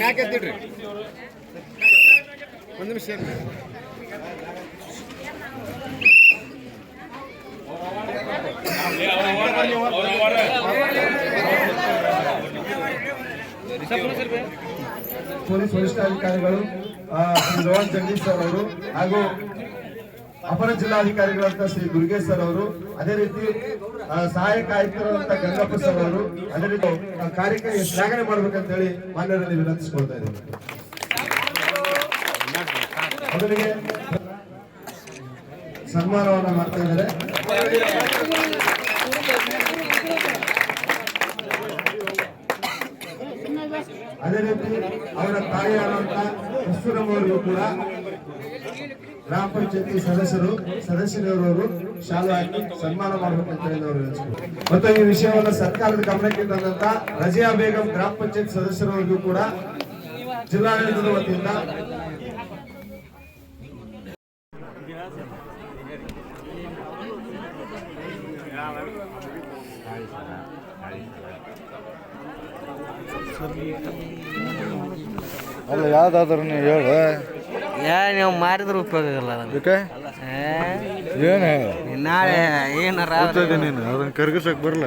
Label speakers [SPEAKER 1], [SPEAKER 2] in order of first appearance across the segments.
[SPEAKER 1] ಯಾಕೆ ಎತ್ತಿಡ್ರಿ ಒಂದು ನಿಮಿಷ.
[SPEAKER 2] ಪೊಲೀಸ್ ವರಿಷ್ಠಾಧಿಕಾರಿಗಳು ಜಗದೀಶ್ ಸರ್ ಅವರು ಹಾಗೂ ಅಪರ ಜಿಲ್ಲಾಧಿಕಾರಿಗಳಂತ ಶ್ರೀ ದುರ್ಗೇಶ್ ಸರ್ ಅವರು, ಅದೇ ರೀತಿ ಸಹಾಯಕ ಆಯುಕ್ತರಂತ ಗಂಗಪ್ಪ ಸರ್ ಅವರು, ಅದೇ ರೀತಿ ಕಾರ್ಯಕ್ರಮ ಶ್ಲಾಘನೆ ಮಾಡ್ಬೇಕಂತ ಹೇಳಿ ಮಾನ್ಯರಲ್ಲಿ ವಿನಂತಿಸಿಕೊಳ್ತಾ ಇದ್ದೀನಿ. ಅವರಿಗೆ ಸನ್ಮಾನವನ್ನ ಮಾಡ್ತಾ ಇದ್ದಾರೆ. ಅದೇ ರೀತಿ ಅವರ ತಾಯಿಯಾದಂತ ಕಸ್ತೂರಮ್ಮವರಿಗೂ ಕೂಡ ಗ್ರಾಮ ಪಂಚಾಯತಿ ಸದಸ್ಯರು, ಸದಸ್ಯರವರು ಶಾಲೆ ಹಾಕಿ ಸನ್ಮಾನ ಮಾಡಬೇಕಂತ ಹೇಳಿ ಅವರು. ಮತ್ತು ಈ ವಿಷಯವನ್ನು ಸರ್ಕಾರದ ಗಮನಕ್ಕೆ ತಂದಂತ ರಜಿಯಾ ಬೇಗಂ ಗ್ರಾಮ ಪಂಚಾಯತ್ ಸದಸ್ಯರವರಿಗೂ ಕೂಡ ಜಿಲ್ಲಾಡಳಿತದ ವತಿಯಿಂದ
[SPEAKER 3] ಅಲ್ಲ, ಯಾವ್ದಾದ್ರೂ ಹೇಳು
[SPEAKER 4] ಯಾ ನೀವು ಮಾರಿದ್ರೆ ಉಪಯೋಗ ಇಲ್ಲ ಅದನ್ನ
[SPEAKER 3] ಅದಕ್ಕೆ
[SPEAKER 4] ಏ,
[SPEAKER 3] ಏನು?
[SPEAKER 4] ನಾಳೆ ಏನಾರ
[SPEAKER 3] ನೀನು ಅದನ್ನ ಕರ್ಗಿಸಕ್ ಬರಲ್ಲ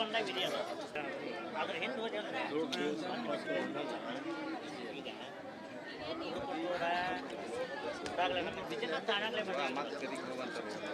[SPEAKER 5] ಬಂದಾಗ ವಿಧಿ ಅದು ಅದ್ರ ಹಿಂದೆ ಹೋಗಿ ಈಗ ಅದಾಗಲೇ ನಮ್ಮ ಬಿಸಿನ ತಾನಾಗಲೇ ಏನು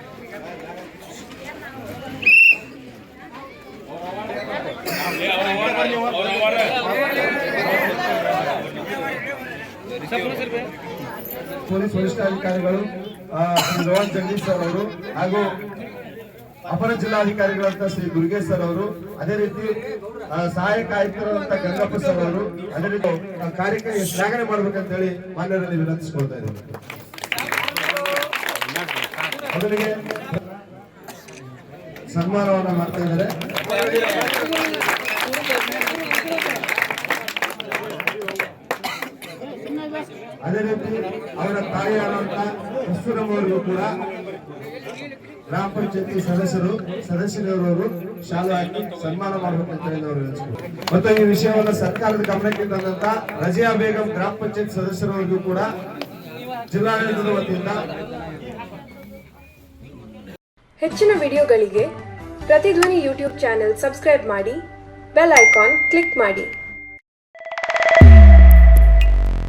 [SPEAKER 2] ಪೊಲೀಸ್ ವರಿಷ್ಠಾಧಿಕಾರಿಗಳು ಶ್ರೀ ರೋಹನ್ ಜಗದೀಶ್ ಸರ್ ಅವರು ಹಾಗೂ ಅಪರ ಜಿಲ್ಲಾಧಿಕಾರಿಗಳಂತ ಶ್ರೀ ದುರ್ಗೇಶ್ ಸರ್ ಅವರು, ಅದೇ ರೀತಿ ಸಹಾಯಕ ಆಯುಕ್ತರಂತ ಗಂಗಪ್ಪ ಸರ್ ಅವರು, ಅದೇ ರೀತಿ ಕಾರ್ಯಕ್ರಮ ಶ್ಲಾಘನೆ ಮಾಡ್ಬೇಕಂತ ಹೇಳಿ ಮಾನ್ಯರಲ್ಲಿ ವಿನಂತಿಸಿಕೊಳ್ತಾ ಇದ್ದೀನಿ. ಮೊದಲಿಗೆ ಸನ್ಮಾನವನ್ನ ಮಾಡ್ತಾ ಇದ್ದಾರೆ. ಅದೇ ರೀತಿ ಅವರ ತಾಯಿಯಾದಂತ ಕಸ್ತೂರಮ್ಮವರಿಗೂ ಕೂಡ ಗ್ರಾಮ ಪಂಚಾಯತಿ ಸದಸ್ಯರು, ಸದಸ್ಯರವರು ಶಾಲು ಹಾಕಿ ಸನ್ಮಾನ ಮಾಡಬೇಕಂತ ಹೇಳಿ ಅವರು. ಮತ್ತು ಈ ವಿಷಯವನ್ನು ಸರ್ಕಾರದ ಗಮನಕ್ಕೆ ತಂದಂತ ರಜಿಯಾ ಬೇಗಂ ಗ್ರಾಮ ಪಂಚಾಯತ್ ಸದಸ್ಯರವರಿಗೂ ಕೂಡ ಜಿಲ್ಲಾಡಳಿತದ ವತಿಯಿಂದ
[SPEAKER 6] ಹೆಚ್ಚಿನ ವಿಡಿಯೋಗಳಿಗೆ ಪ್ರತಿಧ್ವನಿ ಯೂಟ್ಯೂಬ್ ಚಾನೆಲ್ ಸಬ್ಸ್ಕ್ರೈಬ್ ಮಾಡಿ, ಬೆಲ್ ಐಕಾನ್ ಕ್ಲಿಕ್ ಮಾಡಿ